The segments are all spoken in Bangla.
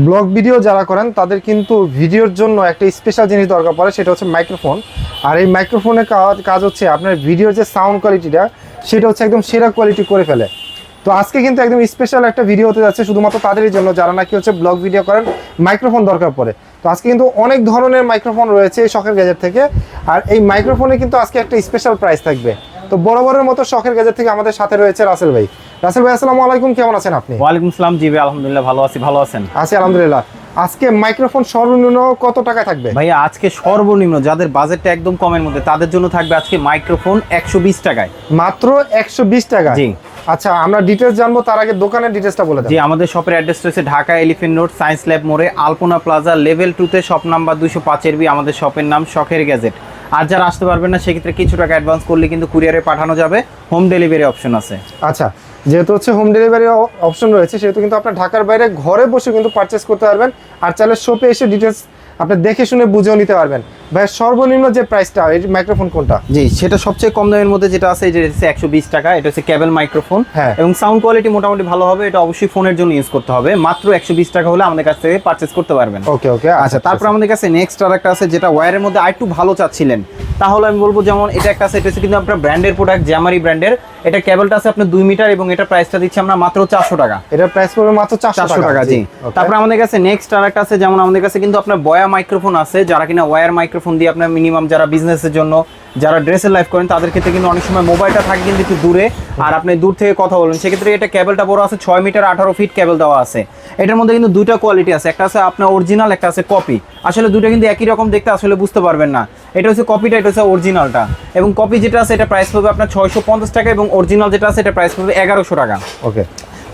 ব্লগ ভিডিও যারা করেন, তাদের কিন্তু ভিডিওর জন্য একটা স্পেশাল জিনিস দরকার পড়ে, সেটা হচ্ছে মাইক্রোফোন আর এই মাইক্রোফোনের কাজ হচ্ছে আপনার ভিডিওর যে সাউন্ড কোয়ালিটিটা সেটা হচ্ছে একদম সেরা কোয়ালিটি করে ফেলে। তো আজকে কিন্তু একদম স্পেশাল একটা ভিডিও হতে যাচ্ছে শুধুমাত্র তাদেরই জন্য, যারা নাকি হচ্ছে ব্লগ ভিডিও করেন মাইক্রোফোন দরকার পড়ে। তো আজকে কিন্তু অনেক ধরনের মাইক্রোফোন রয়েছে এই শখের গ্যাজেট থেকে। আর এই মাইক্রোফোনে কিন্তু আজকে একটা স্পেশাল প্রাইস থাকবে। তো বড় বড়ের মতো শখের গ্যাজেট থেকে আমাদের সাথে রয়েছে রাসেল ভাই। রাসেল ভাই আসসালামু আলাইকুম কেমন আছেন আপনি? ওয়ালাইকুম আসসালাম জি ভাই আলহামদুলিল্লাহ ভালো আছি ভালো আছেন? আছি আলহামদুলিল্লাহ। আজকে মাইক্রোফোন সর্বনিম্ন কত টাকা থাকবে? ভাইয়া আজকে সর্বনিম্ন যাদের বাজেটটা একদম কমের মধ্যে তাদের জন্য থাকবে আজকে মাইক্রোফোন একশো বিশ টাকায়। মাত্র একশো বিশ টাকা? জি। আচ্ছা আমরা ডিটেলস জানব তার আগে দোকানের ডিটেলসটা বলে জি আমাদের শপের অ্যাড্রেস রয়েছে Dhaka Elephant Road Science Lab মোড়ে আলপনা প্লাজা লেভেল টুতে শপ নাম্বার দুশো পাঁচের বি আমাদের শপের নাম শখের গ্যাজেট আর যারা আসতে পারবেন না সেক্ষেত্রে কিছু টাকা অ্যাডভান্স করলে কিন্তু কুরিয়ারে পাঠানো যাবে হোম ডেলিভারি অপশন আছে। আচ্ছা যেহেতু হচ্ছে হোম ডেলিভারি অপশন রয়েছে, সেহেতু কিন্তু আপনার ঢাকার বাইরে ঘরে বসে কিন্তু পারচেস করতে পারবেন। আর চাইলে শপে এসে ডিটেলস আপনি দেখে শুনে বুঝেও নিতে পারবেন। ভাই সর্বনিম্ন যে প্রাইসটা এই মাইক্রোফোন কোনটা? জি সেটা সবচেয়ে কম দামের মধ্যে যেটা আছে যেটা হচ্ছে একশো বিশ টাকা এটা হচ্ছে কেবল মাইক্রোফোন হ্যাঁ। এবং সাউন্ড কোয়ালিটি মোটামুটি ভালো হবে এটা অবশ্যই ফোনের জন্য ইউজ করতে হবে। মাত্র একশো বিশ টাকা হলে আমাদের কাছ থেকে পারচেস করতে পারবেন। ওকে ওকে আচ্ছা তারপর আমাদের কাছে নেক্সট আর একটা আছে যেটা ওয়্যারের মধ্যে আরেকটু ভালো চাচ্ছিলেন। তাহলে আমি বলব যেমন এটা একটা আছে এটা হচ্ছে কিন্তু আপনার ব্র্যান্ডের প্রোডাক্ট জ্যামারি ব্র্যান্ডের এটা কেবলটা আছে আপনার দুই মিটার এবং এটা প্রাইসটা দিচ্ছি আমরা মাত্র চারশো টাকা। এটার প্রাইস পড়বে মাত্র চারশো চারশো টাকা জি। তারপর আমাদের কাছে নেক্সট আর একটা আছে যেমন আমাদের কাছে কিন্তু আপনার বয়া মাইক্রোফোন আছে যারা কিনা ওয়্যার মাইক্রোফোন দিয়ে আপনার মিনিমাম যারা বিজনেসের জন্য যারা ড্রেসের লাইফ করেন তাদের ক্ষেত্রে কিন্তু অনেক সময় মোবাইলটা থাকে কিন্তু একটু দূরে। আর আপনি দূর থেকে কথা বলুন সেক্ষেত্রে এটা কেবলটা বড় আছে ছয় মিটার আঠারো ফিট কেবল দেওয়া আছে। এটার মধ্যে কিন্তু দুইটা কোয়ালিটি আছে একটা আছে আপনার অরিজিনাল একটা আছে কপি আসলে দুটো কিন্তু একই রকম দেখতে আসলে বুঝতে পারবেন না। এটা হচ্ছে কপিটা এটা হচ্ছে অরিজিনালটা এবং কপি যেটা আছে এটা প্রাইস পড়বে আপনার ছয়শো পঞ্চাশ টাকা এবং অরিজিনাল যেটা আছে এটা প্রাইস পড়বে এগারোশো টাকা। ওকে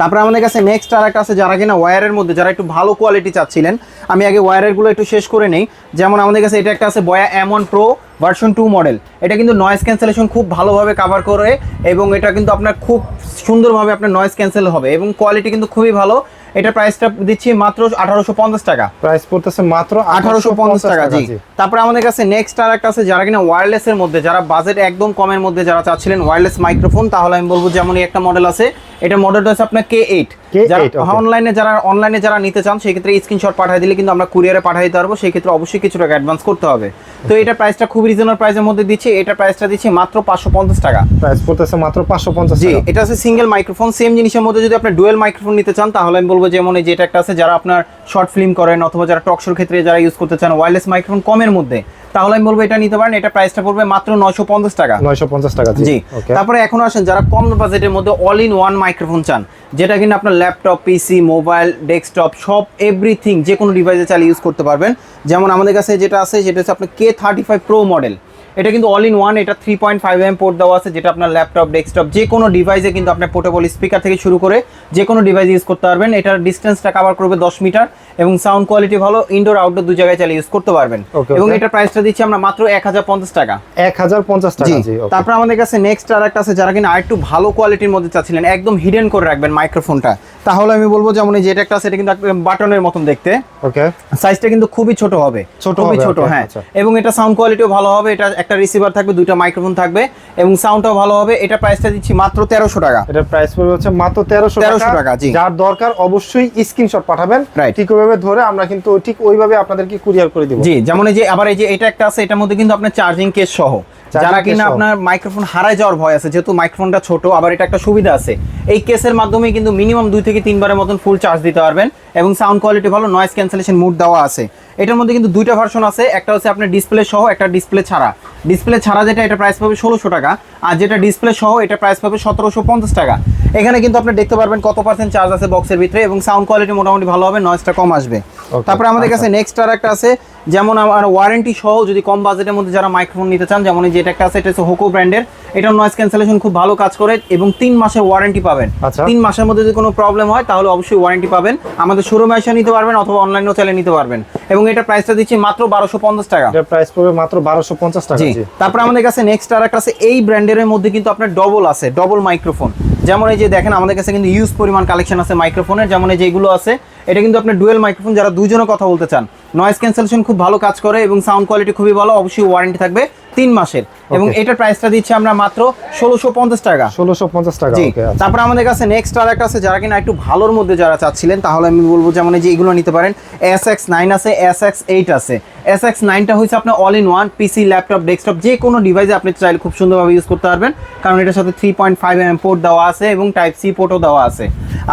তারপরে আমাদের কাছে নেক্সট আর একটা আছে যারা কিনা ওয়্যারের মধ্যে যারা একটু ভালো কোয়ালিটি চাচ্ছিলেন আমি আগে ওয়্যারেরগুলো একটু শেষ করে নেই। যেমন আমাদের কাছে এটা একটা আছে Boya M one pro version two model এটা কিন্তু নয়েজ ক্যান্সেলেশন খুব ভালোভাবে কাভার করে এবং এটা কিন্তু আপনার খুব সুন্দরভাবে আপনার নয়েজ ক্যান্সেল হবে এবং কোয়ালিটি কিন্তু খুবই ভালো। এটা প্রাইসটা দিচ্ছি মাত্র আঠারোশো পঞ্চাশ টাকা। প্রাইস পড়তেছে মাত্র আঠারোশো পঞ্চাশ টাকা জি। তারপরে আমাদের কাছে নেক্সট আর একটা আছে যারা কিনা ওয়্যারলেসের মধ্যে যারা বাজেট একদম কমের মধ্যে যারা চাচ্ছিলেন ওয়্যারলেস মাইক্রোফোন তাহলে আমি বলব যেমন একটা মডেল আছে এটা মডেলটা হচ্ছে আপনার কে এইট যারা অনলাইনে যারা অনলাইনে যারা নিতে চান সেক্ষেত্রে স্ক্রিনশট পাঠিয়ে দিলে কিন্তু আমরা কুরিয়ারে পাঠিয়ে দিতে পারব। সেই ক্ষেত্রে অবশ্যই কিছু টাকা অ্যাডভান্স করতে হবে। তো এটা প্রাইসটা খুব রিজনেবল প্রাইসের মধ্যে দিচ্ছি। এটা প্রাইসটা দিচ্ছি মাত্র পাঁচশো পঞ্চাশ টাকা। প্রাইস পড়তেছে মাত্র পাঁচশো পঞ্চাশ জি এটা আছে সিঙ্গেল মাইক্রোফোন সেম জিনিসের মধ্যে যদি আপনি ডুয়েল মাইক্রোফোন নিতে চান তাহলে আমি বলব যেমন এই যে এটা একটা আছে যারা আপনার শর্ট ফিল্ম করেন অথবা যারা টকশোর ক্ষেত্রে যারা ইউজ করতে চান ওয়্যারলেস মাইক্রোফোন কমের মধ্যে। তাহলে আমি বলব এটা নিতে পারেন এটা প্রাইসটা পড়বে মাত্র নয়শো পঞ্চাশ টাকা। নয়শো পঞ্চাশ টাকা জি তারপরে এখন আসেন যারা কম বাজেটের মধ্যে অল ইন ওয়ান মাইক্রোফোন চান যেটা কিনা আপনার ল্যাপটপ পিসি মোবাইল ডেস্কটপ সব এভরিথিং যে কোনো ডিভাইসে চালিয়ে ইউজ করতে পারবেন। যেমন আমাদের কাছে যেটা আছে সেটা হচ্ছে আপনার K thirty five pro model এটা কিন্তু অল ইন ওয়ান এটা three point five M port দেওয়া আছে যেটা আপনার ল্যাপটপ ডেস্কটপ যে কোনো ডিভাইসে কিন্তু আপনার পোর্টেবল স্পিকার থেকে শুরু করে যে কোনো ডিভাইস ইউজ করতে পারবেন। এটার ডিস্টেন্সটা কভার করবে দশ মিটার এবং সাউন্ড কোয়ালিটি ভালো ইনডোর আউটডোর দু জায়গায় চালিয়ে ইউজ করতে পারবেন। এবং এটার প্রাইসটা দিচ্ছি আমরা মাত্র এক হাজার পঞ্চাশ টাকা। এক হাজার পঞ্চাশ টাকা তারপর আমাদের কাছে নেক্সট আর একটা আছে যারা কিনা আরেকটু ভালো কোয়ালিটির মধ্যে চাচ্ছিলেন একদম হিডেন করে রাখবেন মাইক্রোফোনটা তাহলে আমি বলব যেমন এই যেটা একটা এটা কিন্তু বাটনের মতন দেখতে। ওকে সাইজটা কিন্তু খুবই ছোট হবে। ছোট খুবই ছোট হ্যাঁ। আচ্ছা। এবং এটা সাউন্ড কোয়ালিটিও ভালো হবে এটা একটা রিসিভার থাকবে দুইটা মাইক্রোফোন থাকবে এবং সাউন্ডটাও ভালো হবে। এটা প্রাইসটা দিচ্ছি মাত্র তেরোশো টাকা। এটার প্রাইস পড়বে হচ্ছে মাত্র তেরোশো 1300 টাকা, জি। যার দরকার অবশ্যই স্ক্রিনশট পাঠাবেন। ঠিক ওইভাবে ধরে আমরা কিন্তু ঠিক ওইভাবে আপনাদেরকে কুরিয়ার করে দিব। জি যেমন এই যে আবার এই যে এটা একটা আছে এটার মধ্যে কিন্তু আপনার চার্জিং কেস সহ। যারা কিনা আপনার মাইক্রোফোন হারায় যাওয়ার ভয় আছে যেহেতু মাইক্রোফোনটা ছোট আবার এটা একটা সুবিধা আছে। এই কেসের মাধ্যমে কিন্তু মিনিমাম দুই থেকে তিনবারের মতন ফুল চার্জ দিতে পারবেন এবং সাউন্ড কোয়ালিটি ভালো নয়েজ ক্যান্সেলেশন মুড দেওয়া আছে। এটার মধ্যে কিন্তু দুইটা ভার্সন আছে একটা হচ্ছে আপনার ডিসপ্লে সহ একটা ডিসপ্লে ছাড়া। ডিসপ্লে ছাড়া যেটা এটা প্রাইস পাবে ষোলোশো টাকা আর যেটা ডিসপ্লে সহ এটা প্রাইস পাবে সতেরোশো পঞ্চাশ টাকা। এখানে কিন্তু আপনি দেখতে পারবেন কত পার্সেন্ট চার্জ আছে বক্সের ভিতরে এবং সাউন্ড কোয়ালিটি মোটামুটি ভালো হবে নয়েসটা কম আসবে। তারপরে আমাদের কাছে আচ্ছা। নেক্সট আর একটা আছে যেমন আমার ওয়ারেন্টি সহ যদি কম বাজেটের মধ্যে যারা মাইক্রোফোন নিতে চান যেমন এই যে এটা একটা আছে এটা হচ্ছে হোকো ব্র্যান্ডের এটা নয়েজ ক্যান্সেলেশন খুব ভালো কাজ করে এবং তিন মাসের ওয়ারেন্টি পাবেন। আচ্ছা। তিন মাসের মধ্যে যদি কোনো প্রবলেম হয় তাহলে অবশ্যই ওয়ারেন্টি পাবেন। আমাদের শোরুমে এসে নিতে পারবেন অথবা অনলাইনেও চাইলে নিতে পারবেন। এবং এটা প্রাইসটা দিচ্ছি মাত্র বারোশো পঞ্চাশ টাকা। প্রাইস পড়বে মাত্র বারোশো পঞ্চাশ টাকা তারপর আমাদের কাছে নেক্সট আর একটা আছে এই ব্র্যান্ডের মধ্যে কিন্তু আপনার ডবল আছে ডবল মাইক্রোফোন যেমন এই যে দেখেন আমাদের কাছে কিন্তু ইউজ পরিমাণ কালেকশন আছে মাইক্রোফোনের যেমন এই যেগুলো আছে এটা কিন্তু আপনার ডুয়েল মাইক্রোফোন যারা দুজনে কথা বলতে চান নয়েজ ক্যান্সেলেশন খুব ভালো কাজ করে এবং সাউন্ড কোয়ালিটি খুবই ভালো অবশ্যই ওয়ারেন্টি থাকবে তিন মাসের এবং. এটার প্রাইসটা দিচ্ছি আমরা মাত্র ষোলোশো পঞ্চাশ টাকা ষোলোশো পঞ্চাশ টাকা জি আচ্ছা। তারপর আমাদের কাছে নেক্সট আর একটা আছে যারা কিনা একটু ভালোর মধ্যে যারা চাচ্ছিলেন তাহলে আমি বলব যেমন এই যে এগুলো নিতে পারেন এস এক্স নাইন আছে এস এক্স এইট আছে এস এক্স নাইনটা হচ্ছে আপনার all in one PC laptop desktop যে কোনো ডিভাইসে আপনি চাইলে খুব সুন্দরভাবে ইউজ করতে পারবেন। কারণ এটার সাথে three point five M port দেওয়া আছে এবং টাইপ সি পোর্টও দেওয়া আছে।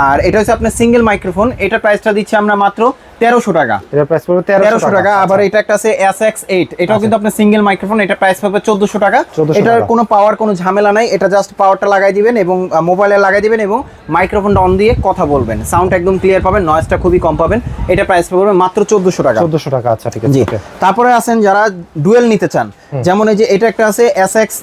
আর এটা হচ্ছে আপনার সিঙ্গেল মাইক্রোফোন এটার প্রাইসটা দিচ্ছি আমরা মাত্র তেরোশো টাকা। তেরোশো টাকা। আবার এটা একটা আছে এস এক্স এইট এটাও কিন্তু আপনার সিঙ্গেল মাইক্রোফোন এটা প্রাইস পাবে চোদ্দশো টাকা। এটার কোনো পাওয়ার কোনো ঝামেলা নাই এটা জাস্ট পাওয়ারটা লাগাই দিবেন এবং মোবাইলে লাগাই দিবেন এবং মাইক্রোফোনটা অন দিয়ে কথা বলবেন। সাউন্ড একদম ক্লিয়ার পাবেন নয়েজটা খুবই কম পাবেন। এটা প্রাইস পড়বে মাত্র চোদ্দশো টাকা। চোদ্দশো টাকা আচ্ছা ঠিক আছে তারপরে আছেন যারা ডুয়েল নিতে চান যেমন এই যে এটা একটা আছে এস এক্স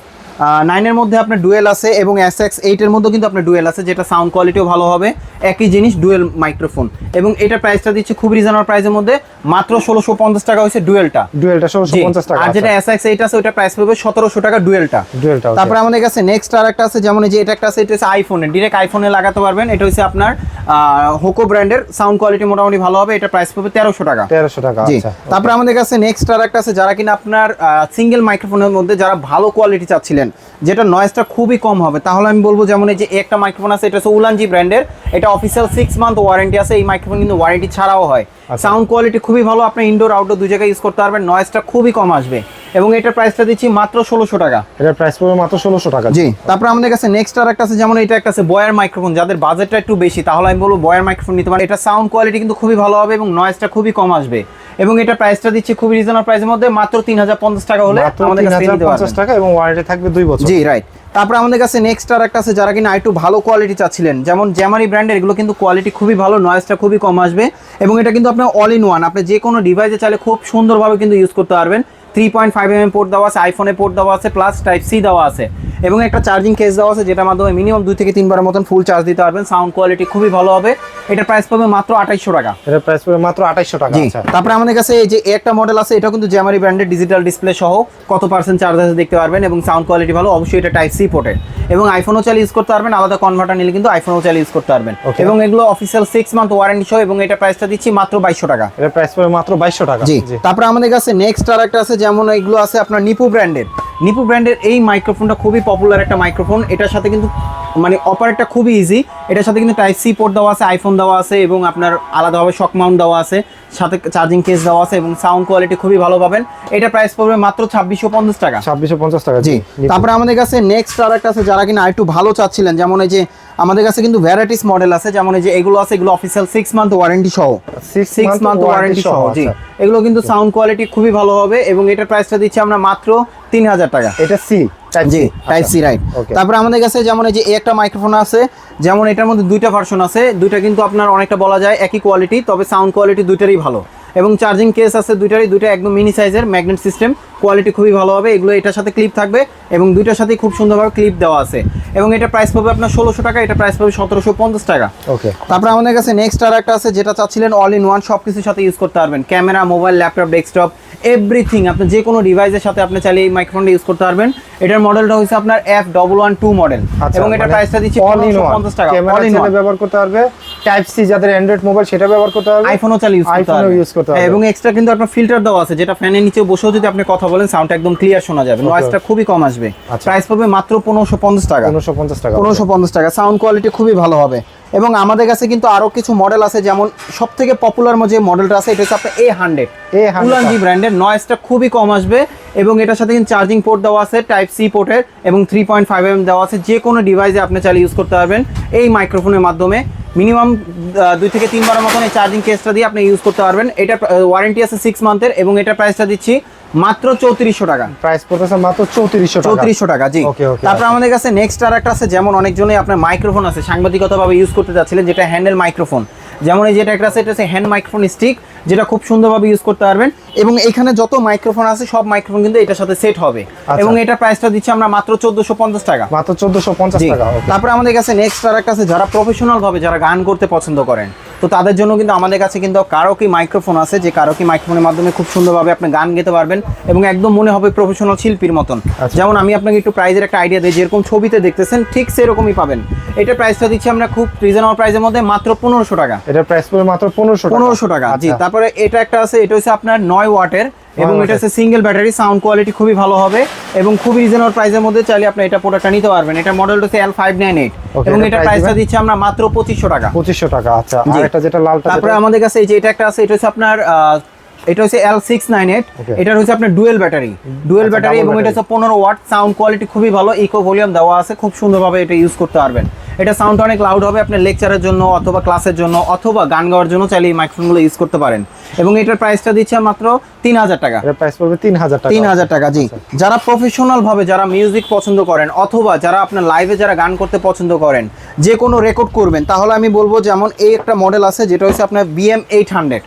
নাইনের মধ্যে আপনার ডুয়েল আছে এবং এস এক্স এইটের মধ্যে কিন্তু আপনার ডুয়েল আছে যেটা সাউন্ড কোয়ালিটিও ভালো হবে। একই জিনিস ডুয়েল মাইক্রোফোন। এবং এটার প্রাইসটা দিচ্ছে খুব রিজনেবল প্রাইসের মধ্যে। মাত্র ষোলোশো পঞ্চাশ টাকা হচ্ছে ডুয়েলটা। ডুয়েলটা ষোলোশো পঞ্চাশ টাকা। আর যেটা এস এক্স এইট আছে ওটা প্রাইস পড়বে সতেরোশো টাকা ডুয়েলটা। ডুয়েলটা। তারপরে আমাদের কাছে নেক্সট আর একটা আছে যেমন এই যে এটা একটা আছে এটা হচ্ছে আইফোনে ডিরেক্ট আইফোনে লাগাতে পারবেন। এটা হচ্ছে আপনার হোকো ব্র্যান্ডের সাউন্ড কোয়ালিটি মোটামুটি ভালো হবে। এটা প্রাইস পড়বে তেরোশো টাকা। তেরোশো টাকা জি। আচ্ছা তারপরে আমাদের কাছে নেক্সট আর একটা আছে যারা কিনা আপনার সিঙ্গেল মাইক্রোফোনের মধ্যে যারা ভালো কোয়ালিটি চাচ্ছিলেন যেটা নয়েজটা খুবই কম হবে। তাহলে আমি বলব যেমন এই যে একটা মাইক্রোফোন আছে এটা হচ্ছে উলানজি ব্র্যান্ডের এটা অফিসিয়াল সিক্স মান্থ ওয়ারেন্টি আছে এই মাইক্রোফোন কিন্তু ওয়ারেন্টি ছাড়াও হয় আচ্ছা। সাউন্ড কোয়ালিটি খুবই ভালো আপনি ইনডোর আউটডোর দুই জায়গায় ইউজ করতে পারবেন নয়েজটা খুবই কম আসবে এবং এটার প্রাইসটা দিচ্ছি মাত্র ষোলোশো টাকা। এটার প্রাইস পড়বে মাত্র ষোলোশো টাকা। জি তারপর আমাদের কাছে নেক্সট আর একটা আছে যেমন এটা একটা আছে বয়ার মাইক্রোফোন যাদের বাজেটটা একটু বেশি তাহলে আমি বলব বয়ার মাইক্রোফোন নিতে পারেন। এটা সাউন্ড কোয়ালিটি কিন্তু খুবই ভালো হবে এবং নয়েজটা খুবই কম আসবে। এবং এটা প্রাইসটা দিচ্ছি খুবই রিজনেবল প্রাইসের মধ্যে মাত্র তিন হাজার পঞ্চাশ টাকা হলে আমাদের কাছে নিতে পারবেন। টাকা এবং ওয়ারেন্টি থাকবে দুই বছর। জি রাইট তারপর আমাদের কাছে নেক্সট আর একটা আছে যারা কিনা একটু ভালো কোয়ালিটি চাচ্ছিলেন। যেমন জ্যামারি ব্র্যান্ডের এগুলো কিন্তু কোয়ালিটি খুবই ভালো নয়েজটা খুবই কম আসবে। এবং এটা কিন্তু আপনার অল ইন ওয়ান আপনি যে কোনো ডিভাইসে চাইলে খুব সুন্দরভাবে কিন্তু ইউজ করতে পারবেন। Three point five M M port দেওয়া আছে আইফোনে পোর্ট দেওয়া আছে প্লাস টাইপ সি দেওয়া আছে। এবং একটা চার্জিং কেস দেওয়া আছে যেটার মাধ্যমে মিনিমাম দুই থেকে তিনবারের মতন ফুল চার্জ দিতে পারবেন। সাউন্ড কোয়ালিটি খুবই ভালো হবে। এটা প্রাইস পাবে মাত্র আঠাইশশো টাকা। এটার প্রাইস পড়বে মাত্র আঠাইশশো টাকা আচ্ছা। তারপরে আমাদের কাছে এই যে একটা মডেল আছে এটা কিন্তু জ্যামারি ব্র্যান্ডের ডিজিটাল ডিসপ্লে সহ কত পার্সেন্ট চার্জ আছে দেখতে পারবেন এবং সাউন্ড কোয়ালিটি ভালো অবশ্যই এটা টাইপ সি পোর্টের এবং আইফোনও চাইলে ইউজ করতে পারবেন আলাদা কনভার্টার নিলে কিন্তু আইফোনও চাইলে ইউজ করতে পারবেন. এবং এগুলো অফিসিয়াল সিক্স মান্থ ওয়ারেন্টি সহ এবং এটা প্রাইসটা দিচ্ছি মাত্র বাইশশো টাকা। এটার প্রাইস পড়বে মাত্র বাইশশো টাকা জি। তারপরে আমাদের কাছে নেক্সট আর একটা আছে যেমন এগুলো আছে আপনার নিপু ব্র্যান্ডের নিপু ব্র্যান্ডের এই মাইক্রোফোনটা খুবই পপুলার একটা মাইক্রোফোন। এটার সাথে কিন্তু মানে অপারেটটা খুবই ইজি এটার সাথে কিন্তু টাইপ সি পোর্ট দেওয়া আছে আইফোন দেওয়া আছে এবং আপনার আলাদাভাবে শক মাউন্ট দেওয়া আছে সাথে চার্জিং কেস দেওয়া আছে এবং সাউন্ড কোয়ালিটি খুবই ভালো পাবেন। এটা প্রাইস পড়বে মাত্র ছাব্বিশশো পঞ্চাশ টাকা। ছাব্বিশশো পঞ্চাশ টাকা জি। তারপরে আমাদের কাছে নেক্সট আর একটা আছে যারা কিনা একটু ভালো চাচ্ছিলেন যেমন এই যে আমাদের কাছে কিন্তু ভ্যারাইটিস মডেল আছে যেমন এই যে এগুলো আছে এগুলো অফিসিয়াল সিক্স মান্থ ওয়ারেন্টি সহ। সিক্স মান্থ ওয়ারেন্টি সহ জি। আচ্ছা। এগুলো কিন্তু সাউন্ড কোয়ালিটি খুবই ভালো হবে এবং এটার প্রাইসটা দিচ্ছি আমরা মাত্র তিন হাজার টাকা। এটা C G type C right তারপর আমাদের কাছে যেমন এই যে একটা মাইক্রোফোন আছে যেমন এটার মধ্যে দুইটা ভার্সন আছে দুইটা কিন্তু আপনার অনেকটা বলা যায় একই কোয়ালিটি তবে সাউন্ড কোয়ালিটি দুইটারই ভালো। এবং চার্জিং কেস আছে দুইটারই দুইটা একদম মিনি সাইজের ম্যাগনেট সিস্টেম কোয়ালিটি খুবই ভালো হবে এগুলো এটার সাথে ক্লিপ থাকবে এবং দুইটার সাথে খুব সুন্দরভাবে ক্লিপ দেওয়া আছে। এবং এটা প্রাইস পাবে আপনার ষোলোশো টাকা এটা প্রাইস পাবে সতেরোশো পঞ্চাশ টাকা। ওকে তারপরে আমাদের কাছে নেক্সট আর একটা আছে যেটা চাচ্ছিলেন অল ইন ওয়ান সব কিছুর সাথে ইউজ করতে পারবেন। Camera mobile laptop desktop everything আপনি যে কোনো ডিভাইসের সাথে আপনি চাইলে এই মাইক্রোফোনটা ইউজ করতে পারবেন। এটার মডেলটা হচ্ছে আপনার F double one two model এবং এটা প্রাইসটা দিচ্ছি ইন ওয়ান পঞ্চাশ টাকা অল ইন ব্যবহার করতে পারবে। টাইপ সি যাদের অ্যান্ড্রয়েড মোবাইল সেটা ব্যবহার করতে পারবে। আইফোনও চাইলে ইউজ করতে করতে পারবেন। এবং এক্সট্রা কিন্তু আপনার ফিল্টার দেওয়া আছে যেটা ফ্যানের নিচে বসেও যদি আপনি কথা বলেন সাউন্ডটা একদম ক্লিয়ার শোনা যাবে। নয়েজটা খুবই কম আসবে। আচ্ছা। প্রাইস পড়বে মাত্র পনেরোশো পঞ্চাশ টাকা। পনেরোশো পঞ্চাশ টাকা। পনেরোশো পঞ্চাশ টাকা। সাউন্ড কোয়ালিটি খুবই ভালো হবে। এবং আমাদের কাছে কিন্তু আরও কিছু মডেল আছে যেমন সব থেকে পপুলার যে মডেলটা আছে এটা হচ্ছে আপনার এ হান্ড্রেড A100 উলানজি ব্র্যান্ডের নয়েজটা খুবই কম আসবে। এবং এটার সাথে কিন্তু চার্জিং পোর্ট দেওয়া আছে টাইপ সি পোর্টের এবং থ্রি পয়েন্ট ফাইভ এম দেওয়া আছে। যে কোনো ডিভাইসে আপনি চাইলে ইউজ করতে পারবেন এই মাইক্রোফোনের মাধ্যমে। মিনিমাম দুই থেকে তিনবারের মতন এই চার্জিং কেসটা দিয়ে আপনি ইউজ করতে পারবেন। এটা ওয়ারেন্টি আছে সিক্স মান্থের এবং এটা প্রাইসটা দিচ্ছি মাত্র চৌত্রিশশো টাকা। প্রাইস পড়তেছে মাত্র চৌত্রিশশো চৌত্রিশশো টাকা জি। তারপর আমাদের কাছে নেক্সট আর একটা আছে যেমন অনেকজনই আপনার মাইক্রোফোন আছে সাংবাদিকতাভাবে ইউজ করতে যাচ্ছিলেন যেটা হ্যান্ডেল মাইক্রোফোন যেমন এই যেটা একটা আছে এটা হচ্ছে হ্যান্ড মাইক্রোফোন স্টিক যেটা খুব সুন্দরভাবে ইউজ করতে পারবেন। এবং এখানে যত মাইক্রোফোন আছে সব মাইক্রোফোন কিন্তু এটার সাথে সেট হবে। আচ্ছা। এবং এটার প্রাইসটা দিচ্ছি আমরা মাত্র চোদ্দশো পঞ্চাশ টাকা। মাত্র চোদ্দশো পঞ্চাশ টাকা তারপরে আমাদের কাছে নেক্সট আর একটা আছে যারা প্রফেশনাল ভাবে যারা গান করতে পছন্দ করেন তো তাদের জন্য কিন্তু আমাদের কাছে কিন্তু কারোকি মাইক্রোফোন আছে যে কারোকি মাইক্রোফোনের মাধ্যমে খুব সুন্দরভাবে আপনি গান গেতে পারবেন এবং একদম মনে হবে প্রফেশনাল শিল্পীর মতন। আচ্ছা। যেমন আমি আপনাকে একটু প্রাইজের একটা আইডিয়া দিই যেরকম ছবিতে দেখতেছেন ঠিক সেরকমই পাবেন। এটা প্রাইসটা দিচ্ছি আমরা খুব রিজনেবল প্রাইসের মধ্যে মাত্র পনেরোশো টাকা। এটা প্রাইস পড়বে মাত্র পনেরোশো পনেরোশো টাকা জি। আচ্ছা। তারপরে এটা একটা আছে এটা হচ্ছে আপনার নয় ওয়াটের এবং এটা হচ্ছে সিঙ্গেল ব্যাটারি সাউন্ড কোয়ালিটি খুবই ভালো হবে এবং খুবই রিজনেবল প্রাইসের মধ্যে চাইলে আপনি এটা প্রোডাক্টটা নিতে পারবেন। এটা মডেলটা হচ্ছে এল ফাইভ নাইন এইট এবং এটা প্রাইসটা দিচ্ছি আমরা মাত্র পঁচিশশো টাকা। পঁচিশশো টাকা আচ্ছা। আর একটা যেটা লালটা তারপরে আমাদের কাছে এই যে এটা একটা আছে এটা হচ্ছে আপনার এটা হচ্ছে L six nine eight Okay. এটা হচ্ছে আপনার ডুয়েল ব্যাটারি ডুয়েল ব্যাটারি এবং এটা হচ্ছে পনেরো ওয়াট সাউন্ড কোয়ালিটি খুবই ভালো ইকো ভলিউম দেওয়া আছে খুব সুন্দরভাবে এটা ইউজ করতে পারবেন। এটা সাউন্ড অনেক লাউড হবে আপনার লেকচারের জন্য অথবা ক্লাসের জন্য অথবা গান গাওয়ার জন্য চাইলে এই মাইক্রোফোনগুলো ইউজ করতে পারেন। এবং এটার প্রাইসটা দিচ্ছে মাত্র তিন হাজার টাকা। প্রাইস পড়বে তিন হাজার টাকা। তিন হাজার টাকা জি। যারা প্রফেশনাল ভাবে যারা মিউজিক পছন্দ করেন অথবা যারা আপনার লাইভে যারা গান করতে পছন্দ করেন যে কোনো রেকর্ড করবেন তাহলে আমি বলব যেমন এই একটা মডেল আছে যেটা হচ্ছে আপনার বিএম এইট হান্ড্রেড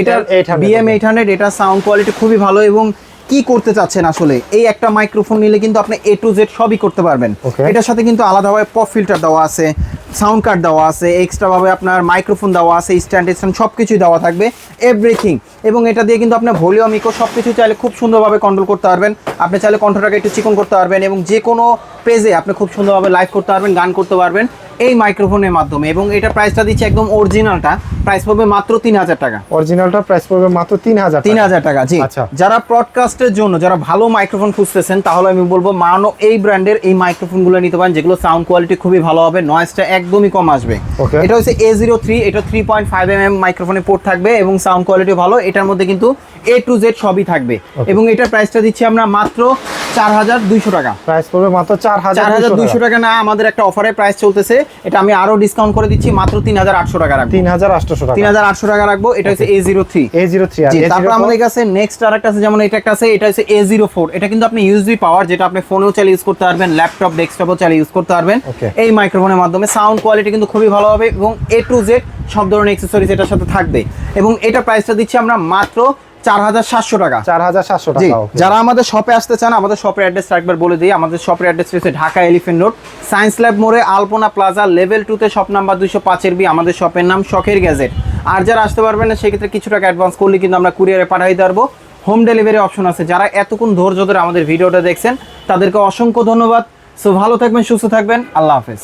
এটা 800 বিএম এইট হান্ড্রেড এটা সাউন্ড কোয়ালিটি খুবই ভালো এবং কি করতে চাচ্ছেন আসলে? এই একটা মাইক্রোফোন নিলে কিন্তু আপনি এ টু জেড সবই করতে পারবেন। এটার সাথে কিন্তু আলাদাভাবে পপ ফিল্টার দেওয়া আছে সাউন্ড কার্ড দেওয়া আছে এক্সট্রা ভাবে আপনার মাইক্রোফোন দেওয়া আছে স্ট্যান্ড স্ট্যান্ড সব কিছুই দেওয়া থাকবে এভরিথিং এবং এটা দিয়ে কিন্তু আপনার ভলিউম ইকো সব কিছু চাইলে খুব সুন্দরভাবে কন্ট্রোল করতে পারবেন। আপনি চাইলে কন্ট্রোলটাকে একটু চিকন করতে পারবেন এবং যে কোনো পেজে আপনি খুব সুন্দরভাবে লাইভ করতে পারবেন গান করতে পারবেন। এই মাইক্রোফোনের মাধ্যমে এবং এটা প্রাইসটা দিচ্ছে একদম অরিজিনালটা প্রাইস পড়বে মাত্র তিন হাজার টাকা। অরিজিনালটা প্রাইস পড়বে মাত্র তিন হাজার তিন হাজার টাকা জি। আচ্ছা। যারা ব্রডকাস্টের জন্য যারা ভালো মাইক্রোফোন খুঁজতেছেন তাহলে আমি বলব মানো এই ব্র্যান্ডের এই মাইক্রোফোনগুলো নিতে পারেন যেগুলো সাউন্ড কোয়ালিটি খুবই ভালো হবে নয়েজটা একদমই কম আসবে। এটা হচ্ছে এ জিরো থ্রি এটা three point five M M মাইক্রোফোনে port থাকবে এবং সাউন্ড কোয়ালিটি ভালো। এটার মধ্যে কিন্তু এ টু জেড সবই থাকবে। এবং এটার প্রাইসটা দিচ্ছি আমরা মাত্র চার হাজার দুইশো টাকা। প্রাইস পড়বে মাত্র চার হাজার হাজার দুইশো টাকা না আমাদের একটা অফারে প্রাইস চলতেছে। এটা আমি আরও ডিসকাউন্ট করে দিচ্ছি মাত্র তিন হাজার আটশো টাকা রাখব। তিন হাজার আটশোশো টাকা। তিন হাজার আটশো টাকা রাখব এটা হচ্ছে A zero three A zero three তারপর আমাদের কাছে নেক্সট আর একটা আছে যেমন এটা একটা আছে এটা হচ্ছে এ জিরো ফোর এটা কিন্তু আপনি ইউএসবি পাওয়ার যেটা আপনি ফোনেও চালিয়ে ইউজ করতে পারবেন ল্যাপটপ ডেস্কটপও চালিয়ে ইউজ করতে পারবেন। এই মাইক্রোফোনের মাধ্যমে সাউন্ড কোয়ালিটি কিন্তু খুবই ভালো হবে এবং এ টু জেড সব ধরনের অ্যাক্সেসরিজ এটার সাথে থাকবে। এবং এটা প্রাইসটা দিচ্ছি আমরা মাত্র চার হাজার সাতশো টাকা। চার হাজার সাতশো জি টাকা যারা আমাদের শপে আসতে চান আমাদের শপের অ্যাড্রেসটা একবার বলে দিই। আমাদের শপের অ্যাড্রেস রয়েছে Dhaka elephant road science lab মোড়ে আলপনা প্লাজা লেভেল টুতে শপ নাম্বার দুইশো পাঁচের বি আমাদের শপের নাম শখের গ্যাজেট আর যারা আসতে পারবেন না সেক্ষেত্রে কিছু টাকা অ্যাডভান্স করলে কিন্তু আমরা কুরিয়ারে পাঠাই পারব হোম ডেলিভারি অপশন আছে। যারা এতক্ষণ ধৈর্য ধরে আমাদের ভিডিওটা দেখছেন তাদেরকে অসংখ্য ধন্যবাদ। সো ভালো থাকবেন সুস্থ থাকবেন। আল্লাহ হাফেজ।